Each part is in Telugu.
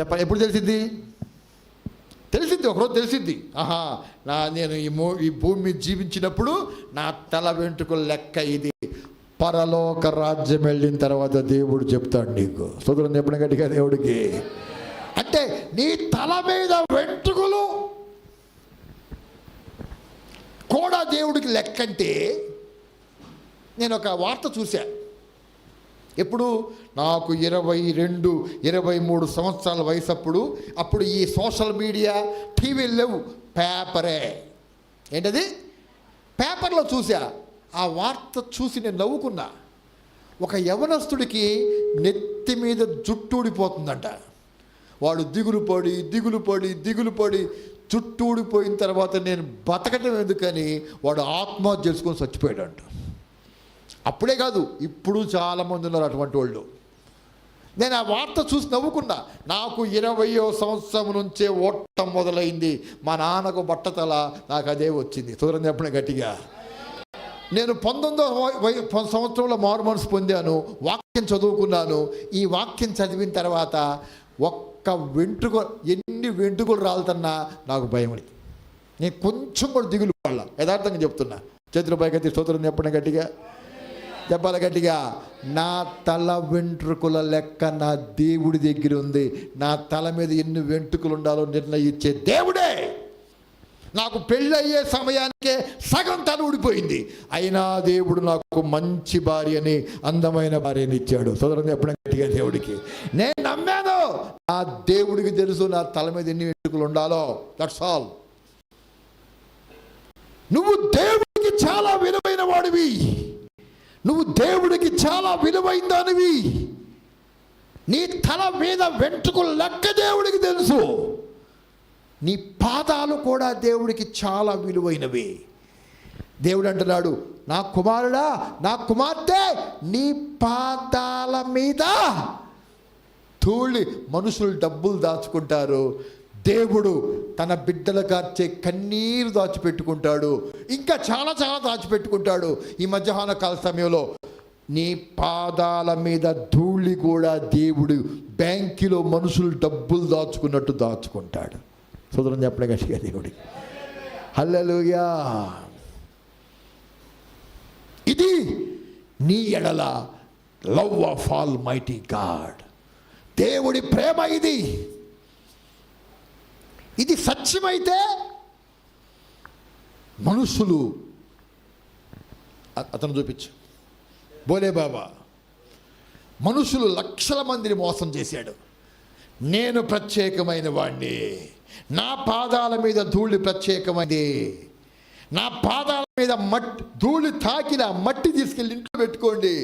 చెప్ప ఎప్పుడు తెలిసింది తెలిసింది ఒకరోజు తెలిసింది ఆహా నా నేను ఈ మూ ఈ భూమి మీద జీవించినప్పుడు నా తల వెంట్రుకల లెక్క ఇది. పరలోక రాజ్యం వెళ్ళిన తర్వాత దేవుడు చెప్తాడు నీకు. సోదరుని చెప్పిన గట్టిగా దేవుడికి. అంటే నీ తల మీద వెంట్రుకలు కూడా దేవుడికి లెక్కంటే నేను ఒక వార్త చూశాను ఎప్పుడు? నాకు ఇరవై రెండు ఇరవై మూడు సంవత్సరాల వయసు అప్పుడు అప్పుడు ఈ సోషల్ మీడియా టీవీలు లేవు పేపరే. ఏంటది? పేపర్లో చూసా ఆ వార్త చూసి నేను నవ్వుకున్నా. ఒక యవనస్తుడికి నెత్తి మీద జుట్టు ఊడిపోతుందంట. వాడు దిగులు పడి దిగులు పడి దిగులు పడి జుట్టు ఊడిపోయిన తర్వాత నేను బతకటం ఎందుకని వాడు ఆత్మహత్య చేసుకొని చచ్చిపోయాడంట. అప్పుడే కాదు ఇప్పుడు చాలామంది ఉన్నారు అటువంటి వాళ్ళు. నేను ఆ వార్త చూసి నవ్వుకున్నా నాకు ఇరవయో సంవత్సరం నుంచే ఓట్టం మొదలైంది మా నాన్నకు బట్టతల నాకు అదే వచ్చింది. చూడండి చెప్పిన గట్టిగా. నేను పంతొమ్మిదో సంవత్సరంలో మారు మనసు పొందాను వాక్యం చదువుకున్నాను. ఈ వాక్యం చదివిన తర్వాత ఒక్క వెంట్రుక ఎన్ని వెంట్రుకలు రాలుతున్నా నాకు భయం నేను కొంచెం కూడా దిగులు వాళ్ళ యథార్థంగా చెప్తున్నా. చేతుల పైకి స్తోత్రం చెప్పండి గట్టిగా. చెప్పాలి గట్టిగా నా తల వెంట్రుకల లెక్క నా దేవుడి దగ్గర ఉంది. నా తల మీద ఎన్ని వెంట్రుకలు ఉండాలో నిర్ణయించే దేవుడే. నాకు పెళ్ళయ్యే సమయానికే సగం తల ఊడిపోయింది. అయినా దేవుడు నాకు మంచి భార్యని అందమైన భార్యని ఇచ్చాడు. సోదరం చెప్పడం గట్టిగా దేవుడికి. నేను నమ్మాను. నా దేవుడికి తెలుసు నా తల మీద ఎన్ని వెంట్రుకలు ఉండాలో. దట్స్ ఆల్ నువ్వు దేవుడికి చాలా విలువైన వాడివి నువ్వు దేవుడికి చాలా విలువైన దానివి. నీ తల మీద వెంట్రుకు లెక్క దేవుడికి తెలుసు. నీ పాదాలు కూడా దేవుడికి చాలా విలువైనవి. దేవుడు అంటున్నాడు నా కుమారుడా నా కుమార్తె నీ పాదాల మీద ధూళి మనుషులు డబ్బులు దాచుకుంటారు. దేవుడు తన బిడ్డలు కార్చే కన్నీరు దాచిపెట్టుకుంటాడు. ఇంకా చాలా చాలా దాచిపెట్టుకుంటాడు. ఈ మధ్యాహ్న కాల సమయంలో నీ పాదాల మీద ధూళి కూడా దేవుడు బ్యాంకులో మనుషులు డబ్బులు దాచుకున్నట్టు దాచుకుంటాడు. సుదరం చెప్పలే గట్టిగా దేవుడి. హల్లెలుయా. ఇది నీ ఎడల love of almighty God. దేవుడి ప్రేమ ఇది. ఇది సత్యమైతే మనుషులు అతను చూపించు. బోలే బాబా మనుషులు లక్షల మందిని మోసం చేశాడు. నేను ప్రత్యేకమైన వాణ్ణి. నా పాదాల మీద ధూళి ప్రత్యేకమైంది. నా పాదాల మీద మట్టి ధూళి తాకిన మట్టి తీసుకెళ్ళి ఇంట్లో పెట్టుకోండి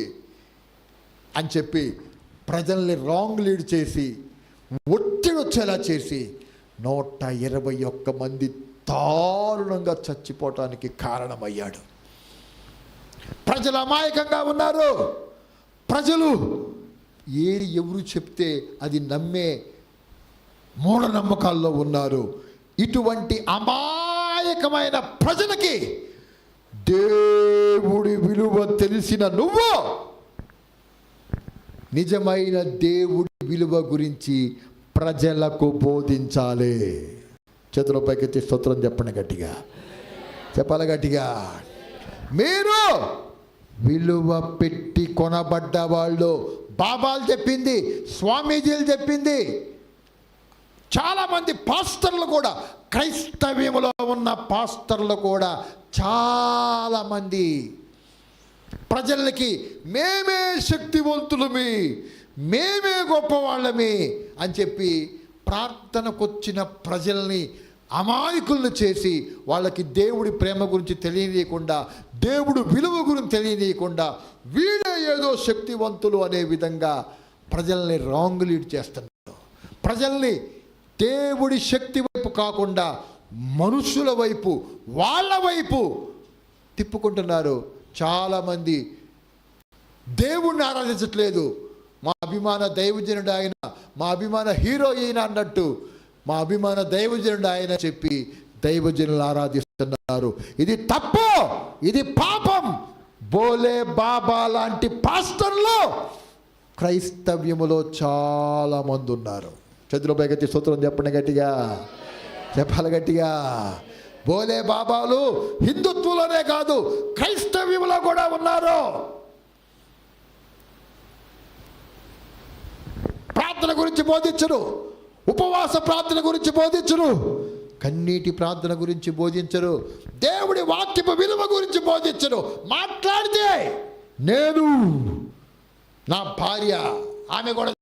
అని చెప్పి ప్రజల్ని రాంగ్ లీడ్ చేసి ఒత్తిడి వచ్చేలా చేసి నూట ఇరవై ఒక్క మంది దారుణంగా చచ్చిపోవటానికి కారణమయ్యాడు. ప్రజలు అమాయకంగా ఉన్నారు. ప్రజలు ఏది ఎవరు చెప్తే అది నమ్మే మూఢనమ్మకాల్లో ఉన్నారు. ఇటువంటి అమాయకమైన ప్రజలకి దేవుడి విలువ తెలిసిన నువ్వు నిజమైన దేవుడి విలువ గురించి ప్రజలకు బోధించాలి. చేతుల పైకెత్తి స్తోత్రం చెప్పండి గట్టిగా. చెప్పాలి గట్టిగా? మీరు విలువ పెట్టి కొనబడ్డ వాళ్ళు బాబాలు చెప్పింది స్వామీజీలు చెప్పింది. చాలామంది పాస్టర్లు కూడా క్రైస్తవ్యంలో ఉన్న పాస్టర్లు కూడా చాలామంది. ప్రజలకి మేమే శక్తివంతులు మీ మేమే గొప్పవాళ్ళమే అని చెప్పి ప్రార్థనకొచ్చిన ప్రజల్ని అమాయకులను చేసి వాళ్ళకి దేవుడి ప్రేమ గురించి తెలియనీయకుండా దేవుడు విలువ గురించి తెలియనీయకుండా వీడే ఏదో శక్తివంతులు అనే విధంగా ప్రజల్ని రాంగ్ లీడ్ చేస్తున్నారు. ప్రజల్ని దేవుడి శక్తి వైపు కాకుండా మనుషుల వైపు వాళ్ళ వైపు తిప్పుకుంటున్నారు. చాలామంది దేవుణ్ణి ఆరాధించట్లేదు. మా అభిమాన దైవజనుడు ఆయన మా అభిమాన హీరో ఈయన అన్నట్టు మా అభిమాన దైవజనుడు ఆయన చెప్పి దైవజనులు ఆరాధిస్తున్నారు. ఇది తప్పు ఇది పాపం. బోలే బాబా లాంటి పాస్టర్లు క్రైస్తవ్యములో చాలా మంది ఉన్నారు. చేతిలో పైకెత్తి సూత్రం చెప్పండి గట్టిగా. చెప్పాలి గట్టిగా. బోలే బాబాలు హిందుత్వంలోనే కాదు క్రైస్తవ్యంలో కూడా ఉన్నారు. ప్రార్థన గురించి బోధించరు ఉపవాస ప్రార్థన గురించి బోధించరు కన్నీటి ప్రార్థన గురించి బోధించరు దేవుడి వాక్యపు విలువ గురించి బోధించరు మాట్లాడితే నేను నా భార్య ఆమె కూడా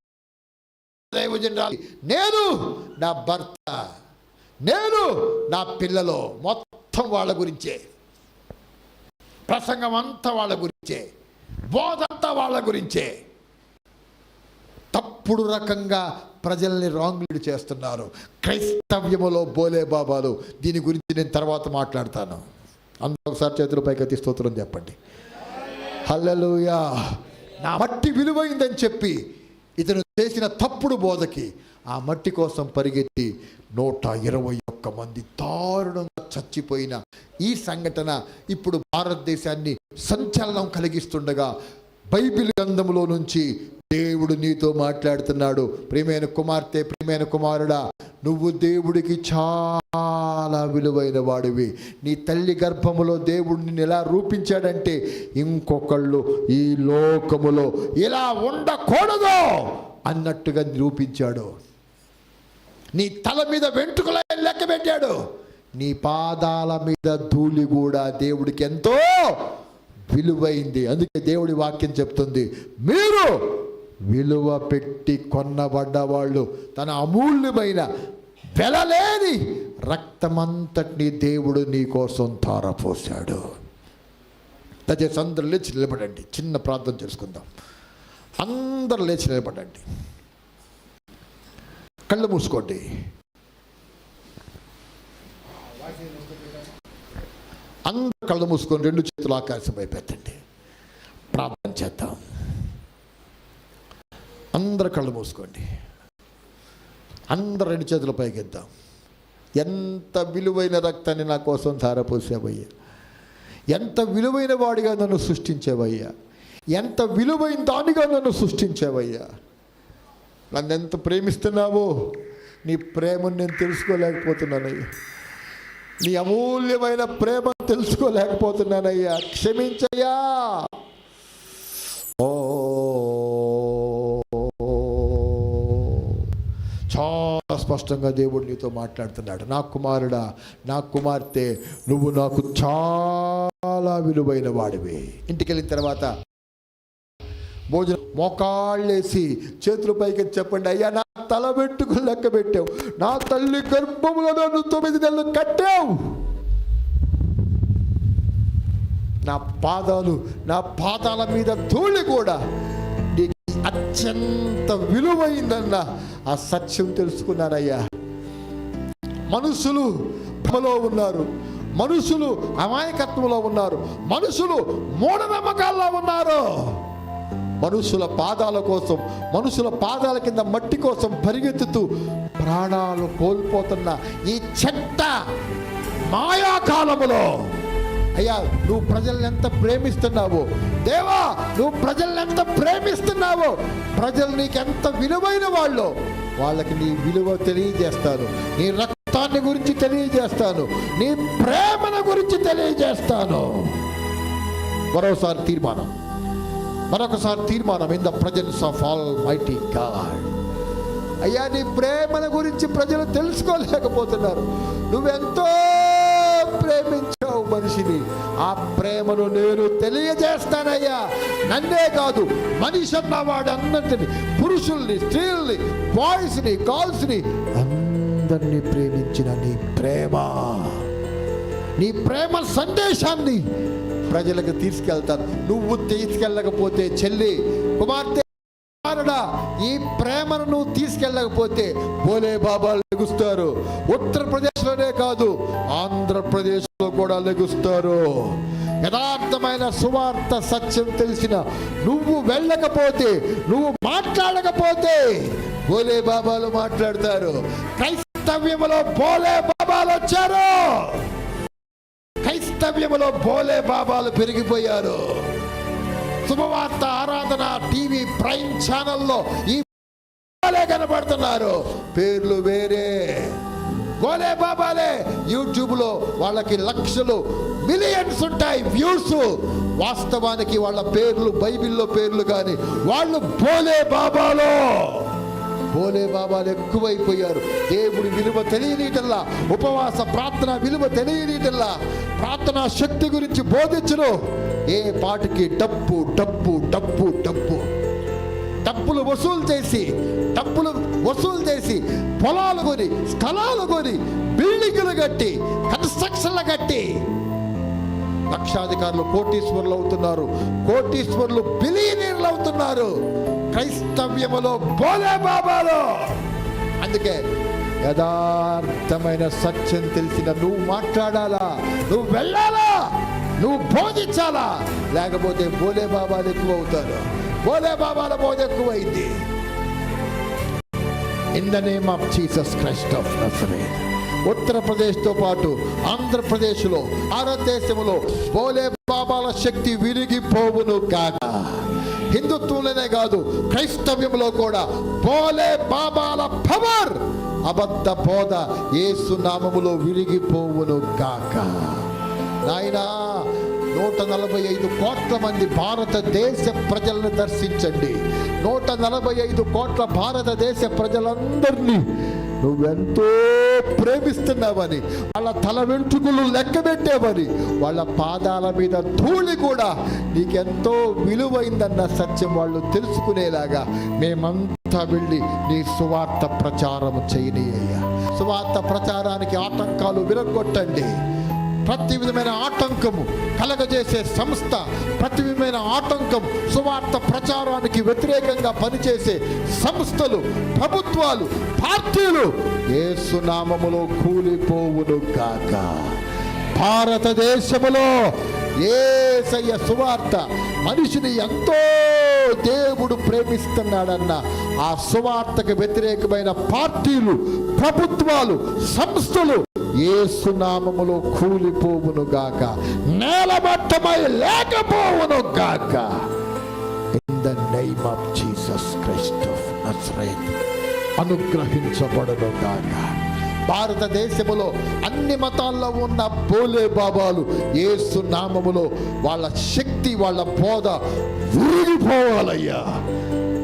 నేను నా భర్త నేను నా పిల్లలు మొత్తం వాళ్ళ గురించే. ప్రసంగం అంతా వాళ్ళ గురించే. బోధంతా వాళ్ళ గురించే. తప్పుడు రకంగా ప్రజల్ని రాంగ్ లీడ్ చేస్తున్నారు. క్రైస్తవ్యములో బోలే బాబాలు. దీని గురించి నేను తర్వాత మాట్లాడతాను. అందరూ ఒకసారి చేతుల పైకి స్తోత్రం చెప్పండి. హల్లలుయా. నా మట్టి విలువైందని చెప్పి ఇతను చేసిన తప్పుడు బోధకి ఆ మట్టి కోసం పరిగెత్తి నూట ఇరవై ఒక్క మంది దారుణంగా చచ్చిపోయిన ఈ సంఘటన ఇప్పుడు భారతదేశాన్ని సంచలనం కలిగిస్తుండగా బైబిల్ గ్రంథంలో నుంచి దేవుడు నీతో మాట్లాడుతున్నాడు. ప్రియమైన కుమార్తె ప్రియమైన కుమారుడా నువ్వు దేవుడికి చాలా విలువైన వాడివి. నీ తల్లి గర్భములో దేవుడు నిన్ను ఎలా రూపించాడంటే ఇంకొకళ్ళు ఈ లోకములో ఇలా ఉండకూడదు అన్నట్టుగా నిరూపించాడు. నీ తల మీద వెంట్రుకల లెక్క పెట్టాడు. నీ పాదాల మీద ధూళి కూడా దేవుడికి ఎంతో విలువైంది. అందుకే దేవుడి వాక్యం చెప్తుంది. మీరు విలువ పెట్టి కొన్నబడ్డవాళ్ళు తన అమూల్యమైన వెలలేని రక్తమంతటిని దేవుడు నీ కోసం తారపోశాడు దయచేసి అందరూ లేచి నిలబడండి. చిన్న ప్రార్థన చేసుకుందాం. అందరూ లేచి నిలబడండి. కళ్ళు మూసుకోండి. అందరు కళ్ళు మూసుకొని రెండు చేతులు ఆకాశం పెట్టండి ప్రార్థన చేద్దాం. అందరు కళ్ళు మూసుకోండి. అందరు రెండు చేతుల పైకెద్దాం ఎంత విలువైన రక్తాన్ని నా కోసం ధారపోసావయ్యా. ఎంత విలువైన వాడిగా నన్ను సృష్టించావయ్యా. ఎంత విలువైన దానిగా నన్ను సృష్టించావయ్యా. నన్ను ఎంత ప్రేమిస్తున్నావో నీ ప్రేమను నేను తెలుసుకోలేకపోతున్నానయ్యా. నీ అమూల్యమైన ప్రేమ తెలుసుకోలేకపోతున్నానయ్యా. క్షమించయ్యా. ఓ చాలా స్పష్టంగా దేవుడు నీతో మాట్లాడుతున్నాడు. నా కుమారుడా నా కుమార్తె నువ్వు నాకు చాలా విలువైన వాడివి. ఇంటికి వెళ్ళిన తర్వాత భోజనం మోకాళ్ళేసి చేతుల పైకి చెప్పండి అయ్యా నా తల పెట్టుకుని లెక్క పెట్టావు. నా తల్లి గర్భములో నన్ను తొమ్మిది నెలలు కట్టావు. నా పాదాలు నా పాదాల మీద ధూళి కూడా అత్యంత విలువైందన్న ఆ సత్యం తెలుసుకున్నానయ్యా. మనుషులు భ్రమలో ఉన్నారు. మనుషులు అమాయకత్వంలో ఉన్నారు. మనుషులు మూఢనమ్మకాల్లో ఉన్నారు. మనుషుల పాదాల కోసం మనుషుల పాదాల కింద మట్టి కోసం పరిగెత్తుతూ ప్రాణాలు కోల్పోతున్న ఈ చెట్ట మాయాకాలములో అయ్యా నువ్వు ప్రజల్ని ఎంత ప్రేమిస్తున్నావు. దేవా నువ్వు ప్రజల్ని ఎంత ప్రేమిస్తున్నావు. ప్రజలు నీకు ఎంత విలువైన వాళ్ళు. వాళ్ళకి నీ విలువ తెలియజేస్తాను. నీ రక్తాన్ని గురించి తెలియజేస్తాను. నీ ప్రేమను గురించి తెలియజేస్తాను. మరోసారి తీర్మానం. మరొకసారి తీర్మానం. In the presence of almighty God అయ్యా నీ ప్రేమల గురించి ప్రజలు తెలుసుకోలేకపోతున్నారు. నువ్వెంతో ప్రేమించావు మనిషిని ఆ ప్రేమను నేను తెలియజేస్తానయ్యా. నన్నే కాదు మనిషి అన్నవాడు అన్నంటిని పురుషుల్ని స్త్రీల్ని బాయ్స్ని గర్ల్స్ని అందరినీ ప్రేమించిన నీ ప్రేమ. నీ ప్రేమ సందేశాన్ని ప్రజలకు తీసుకెళ్తాను. నువ్వు తీసుకెళ్ళకపోతే చెల్లి కుమార్తె ఈ ప్రేమను నువ్వు తీసుకెళ్ళకపోతే బోలే బాబాలు లెగుస్తారు ఉత్తరప్రదేశ్లోనే కాదు ఆంధ్రప్రదేశ్ కూడా లెగుస్తారు. యథార్థమైన సువార్త సత్యం తెలిసిన నువ్వు వెళ్ళకపోతే నువ్వు మాట్లాడకపోతే బోలే బాబాలు మాట్లాడతారు. క్రైస్తవ్యములో బోలే బాబాలు వచ్చారు. క్రైస్తవ్యములో బోలే బాబాలు పెరిగిపోయారు. శుభవార్త ఆరాధన టీవీ ప్రైమ్ ఛానల్లో ఈ కనబడుతున్నారు. పేర్లు వేరే. భోలే బాబాలే. యూట్యూబ్లో వాళ్ళకి లక్షలు మిలియన్స్ ఉంటాయి వ్యూస్. వాస్తవానికి వాళ్ళ పేర్లు బైబిల్లో పేర్లు కానీ వాళ్ళు బోలే బాబాలో. బోలే బాబాలు ఎక్కువైపోయారు. దేవుడి విలువ తెలియనీటల్లా ఉపవాస ప్రార్థన విలువ తెలియనీటల్లా ప్రార్థనా శక్తి గురించి బోధించను. ఏ పాటికి డప్పు డప్పు డప్పు డప్పు. డబ్బులు వసూలు చేసి డబ్బులు వసూలు చేసి పొలాలు కొని స్థలాలు కొని బిల్డింగులు కట్టి కన్స్ట్రక్షన్లు కట్టి లక్షాధికారులు కోటీశ్వరులు అవుతున్నారు. కోటీశ్వరులు బిలియనీర్లు అవుతున్నారు. క్రైస్తవ్యములో బోలే బాబాలో. అందుకే యథార్థమైన సత్యం తెలిసిన నువ్వు మాట్లాడాలా? నువ్వు వెళ్ళాలా? నువ్వు బోధించాలా? లేకపోతే బోలే బాబాలు ఎక్కువ అవుతారు. బోలే బాబాల బోధ ఎక్కువైంది. In the name of Jesus Christ of Nazareth ఉత్తరప్రదేశ్తో పాటు ఆంధ్రప్రదేశ్లో భారతదేశంలో బోలే బాబాల శక్తి విరిగిపోవును కాక. హిందుత్వంలోనే కాదు క్రైస్తవ్యంలో కూడా బోలే బాబాల పవర్ అబద్ధ బోధ ఏసునామములో విరిగిపోవును కాక. నాయనా నూట నలభై ఐదు కోట్ల మంది భారతదేశ ప్రజలను దర్శించండి. నూట నలభై ఐదు కోట్ల భారతదేశ ప్రజలందరినీ నువ్వెంతో ప్రేమిస్తున్నావని వాళ్ళ తల వెంట్రుకలు లెక్క పెట్టేవని వాళ్ళ పాదాల మీద ధూళి కూడా నీకెంతో విలువైందన్న సత్యం వాళ్ళు తెలుసుకునేలాగా మేమంతా వెళ్ళి నీ సువార్త ప్రచారం చేయనీయ్యా సువార్త ప్రచారానికి ఆటంకాలు విరగొట్టండి ప్రతి విధమైన ఆటంకము కలగజేసే సంస్థ ప్రతి విధమైన ఆటంకం సువార్త ప్రచారానికి వ్యతిరేకంగా పనిచేసే సంస్థలు ప్రభుత్వాలు పార్టీలు ఏసునామములో కూలిపోవును కాక భారతదేశములో ఏసయ్య సువార్త మనిషిని ఎంతో దేవుడు ప్రేమిస్తున్నాడన్న ఆ సువార్తకు వ్యతిరేకమైన పార్టీలు ప్రభుత్వాలు సంస్థలు ఏసునామములో కూలిపోవును గాక. నేలమట్టమై లేకపోవును గాక. In the name of Jesus Christ of Nazareth అనుగ్రహించబడను గాక. భారతదేశములో అన్ని మతాల్లో ఉన్న పోలే బాబాలు ఏసు నామములో వాళ్ళ శక్తి వాళ్ళ బోధ విరిగిపోవాలయ్యా.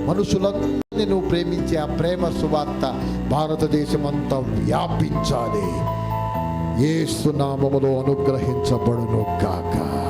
మనుషులందరినీ నువ్వు ప్రేమించే ఆ ప్రేమ సువార్త భారతదేశం అంతా వ్యాపించాలి. ఏసునామములో అనుగ్రహించబడును గాక.